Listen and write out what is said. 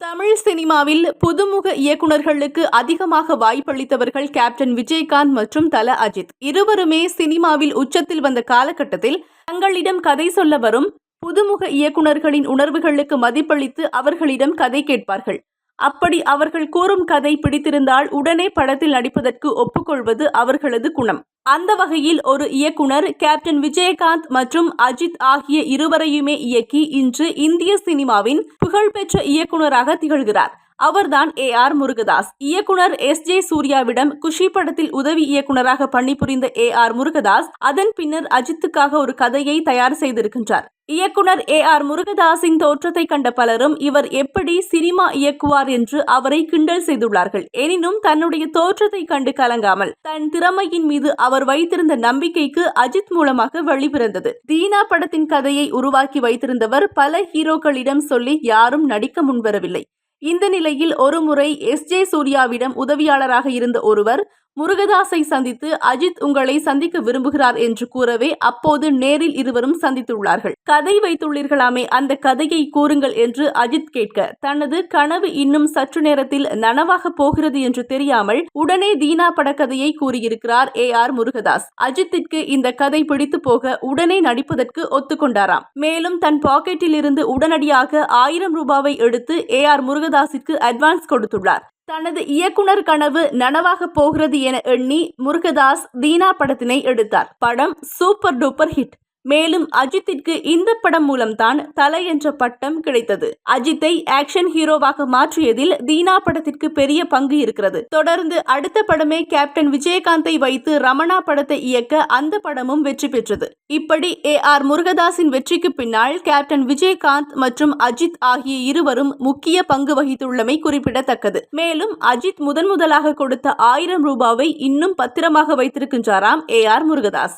தமிழ் சினிமாவில் புதுமுக இயக்குனர்களுக்கு அதிகமாக வாய்ப்பளித்தவர்கள் கேப்டன் விஜயகாந்த் மற்றும் தல அஜித். இருவருமே சினிமாவில் உச்சத்தில் வந்த காலகட்டத்தில் தங்களிடம் கதை சொல்ல வரும் புதுமுக இயக்குனர்களின் உணர்வுகளுக்கு மதிப்பளித்து அவர்களிடம் கதை கேட்பார்கள். அப்படி அவர்கள் கூறும் கதை பிடித்திருந்தால் உடனே படத்தில் நடிப்பதற்கு ஒப்புக்கொள்வது அவர்களது குணம். அந்த வகையில் ஒரு இயக்குனர் கேப்டன் விஜயகாந்த் மற்றும் அஜித் ஆகிய இருவரையுமே இயக்கி இன்று இந்திய சினிமாவின் புகழ்பெற்ற இயக்குனராக திகழ்கிறார். அவர்தான் ஏ ஆர் முருகதாஸ். இயக்குனர் எஸ் ஜே சூர்யாவிடம் குஷி படத்தில் உதவி இயக்குனராக பணிபுரிந்த ஏ ஆர் முருகதாஸ் அதன் பின்னர் அஜித்துக்காக ஒரு கதையை தயார் செய்திருக்கின்றார். இயக்குனர் ஏ ஆர் முருகதாஸின் தோற்றத்தை கண்ட பலரும் இவர் எப்படி சினிமா இயக்குவார் என்று அவரை கிண்டல் செய்துள்ளார்கள். எனினும் தன்னுடைய தோற்றத்தை கண்டு கலங்காமல் தன் திறமையின் மீது அவர் வைத்திருந்த நம்பிக்கைக்கு அஜித் மூலமாக வெளிபிறந்தது தீனா படத்தின் கதையை உருவாக்கி வைத்திருந்தவர் பல ஹீரோக்களிடம் சொல்லி யாரும் நடிக்க முன்வரவில்லை. இந்த நிலையில் ஒருமுறை எஸ் ஜே சூர்யாவிடம் உதவியாளராக இருந்த ஒருவர் முருகதாஸை சந்தித்து அஜித் உங்களை சந்திக்க விரும்புகிறார் என்று கூறவே அப்போது நேரில் இருவரும் சந்தித்துள்ளார்கள். கதை வைத்துள்ளீர்களாமே அந்த கதையை கூறுங்கள் என்று அஜித் கேட்க தனது கனவு இன்னும் சற்று நேரத்தில் நனவாக போகிறது என்று தெரியாமல் உடனே தீனா படக்கதையை கூறியிருக்கிறார் ஏ ஆர் முருகதாஸ். அஜித்திற்கு இந்த கதை பிடித்து போக உடனே நடிப்பதற்கு ஒத்துக்கொண்டாராம். மேலும் தன் பாக்கெட்டில் இருந்து உடனடியாக ஆயிரம் ரூபாவை எடுத்து ஏ ஆர் முருகதாஸிற்கு அட்வான்ஸ் கொடுத்துள்ளார். தனது இயக்குனர் கனவு நனவாக போகிறது என எண்ணி முருகதாஸ் தீனா படத்தினை எடுத்தார். படம் சூப்பர் டூப்பர் ஹிட். மேலும் அஜித்திற்கு இந்த படம் மூலம்தான் தலை என்ற பட்டம் கிடைத்தது. அஜித்தை ஆக்ஷன் ஹீரோவாக மாற்றியதில் தீனா படத்திற்கு பெரிய பங்கு இருக்கிறது. தொடர்ந்து அடுத்த படமே கேப்டன் விஜயகாந்தை வைத்து ரமணா படத்தை இயக்க அந்த படமும் வெற்றி பெற்றது. இப்படி ஏ ஆர் முருகதாஸின் வெற்றிக்கு பின்னால் கேப்டன் விஜயகாந்த் மற்றும் அஜித் ஆகிய இருவரும் முக்கிய பங்கு வகித்துள்ளமை குறிப்பிடத்தக்கது. மேலும் அஜித் முதன் முதலாக கொடுத்த ஆயிரம் ரூபாவை இன்னும் பத்திரமாக வைத்திருக்கின்றாராம் ஏ ஆர் முருகதாஸ்.